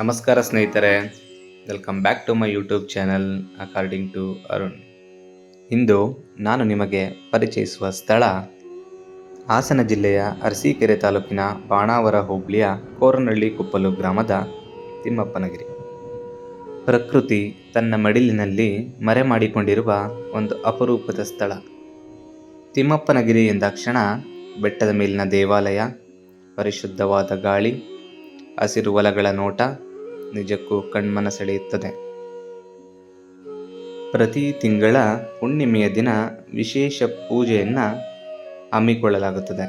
ನಮಸ್ಕಾರ ಸ್ನೇಹಿತರೆ. Welcome back to my YouTube channel according to Arun ಇಂದು ನಾನು ನಿಮಗೆ ಪರಿಚಯಿಸುವ ಸ್ಥಳ ಹಾಸನ ಜಿಲ್ಲೆಯ ಅರಸೀಕೆರೆ ತಾಲೂಕಿನ ಬಾಣಾವರ ಹೋಬಳಿಯ ಕೋರನಹಳ್ಳಿ ಕುಪ್ಪಲು ಗ್ರಾಮದ ತಿಮ್ಮಪ್ಪನಗಿರಿ. ಪ್ರಕೃತಿ ತನ್ನ ಮಡಿಲಿನಲ್ಲಿ ಮರೆ ಮಾಡಿಕೊಂಡಿರುವ ಒಂದು ಅಪರೂಪದ ಸ್ಥಳ. ತಿಮ್ಮಪ್ಪನಗಿರಿ ಎಂದಾಕ್ಷಣ ಬೆಟ್ಟದ ಮೇಲಿನ ದೇವಾಲಯ, ಪರಿಶುದ್ಧವಾದ ಗಾಳಿ ಹಸಿರು ಹೊಲಗಳ ನೋಟ ನಿಜಕ್ಕೂ ಕಣ್ಮನ ಸೆಳೆಯುತ್ತದೆ ಪ್ರತಿ ತಿಂಗಳ ಹುಣ್ಣಿಮೆಯ ದಿನ ವಿಶೇಷ ಪೂಜೆಯನ್ನು ಹಮ್ಮಿಕೊಳ್ಳಲಾಗುತ್ತದೆ.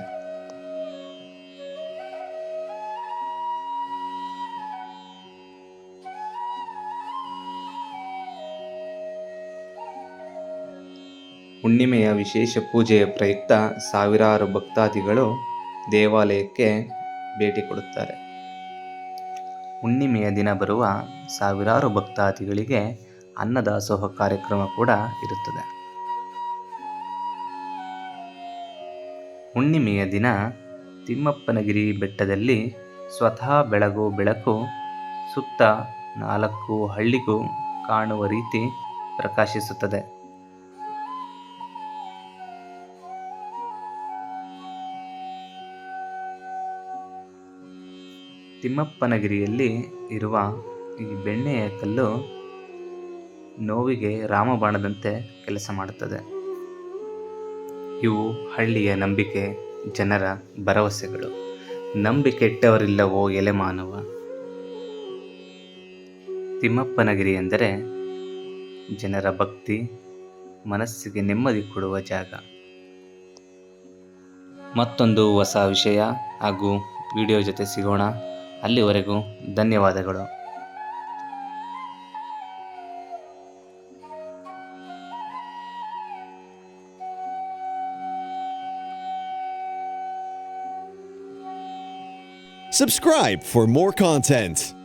ಹುಣ್ಣಿಮೆಯ ವಿಶೇಷ ಪೂಜೆಯ ಪ್ರಯುಕ್ತ ಸಾವಿರಾರು ಭಕ್ತಾದಿಗಳು ದೇವಾಲಯಕ್ಕೆ ಭೇಟಿ ಕೊಡುತ್ತಾರೆ. ಹುಣ್ಣಿಮೆಯ ದಿನ ಬರುವ ಸಾವಿರಾರು ಭಕ್ತಾದಿಗಳಿಗೆ ಅನ್ನದಾಸೋಹ ಕಾರ್ಯಕ್ರಮ ಕೂಡ ಇರುತ್ತದೆ. ಹುಣ್ಣಿಮೆಯ ದಿನ ತಿಮ್ಮಪ್ಪನಗಿರಿ ಬೆಟ್ಟದಲ್ಲಿ ಸ್ವತಃ ಬೆಳಗು ಬೆಳಕು, ಸುತ್ತ ನಾಲ್ಕು ಹಳ್ಳಿಗೂ ಕಾಣುವ ರೀತಿ ಪ್ರಕಾಶಿಸುತ್ತದೆ. ತಿಮ್ಮಪ್ಪನಗಿರಿಯಲ್ಲಿ ಇರುವ ಈ ಬೆಣ್ಣೆಯ ಕಲ್ಲು ನೋವಿಗೆ ರಾಮಬಾಣದಂತೆ ಕೆಲಸ ಮಾಡುತ್ತದೆ. ಇವು ಹಳ್ಳಿಯ ನಂಬಿಕೆ, ಜನರ ಭರವಸೆಗಳು. ನಂಬಿಕೆ ಇಟ್ಟವರಿಲ್ಲವೋ ಎಲೆ ಮಾನವ. ತಿಮ್ಮಪ್ಪನಗಿರಿ ಎಂದರೆ ಜನರ ಭಕ್ತಿ, ಮನಸ್ಸಿಗೆ ನೆಮ್ಮದಿ ಕೊಡುವ ಜಾಗ. ಮತ್ತೊಂದು ಹೊಸ ವಿಷಯ ಹಾಗೂ ವಿಡಿಯೋ ಜೊತೆ ಸಿಗೋಣ. ಅಲ್ಲಿವರೆಗೂ ಧನ್ಯವಾದಗಳು Subscribe for more content.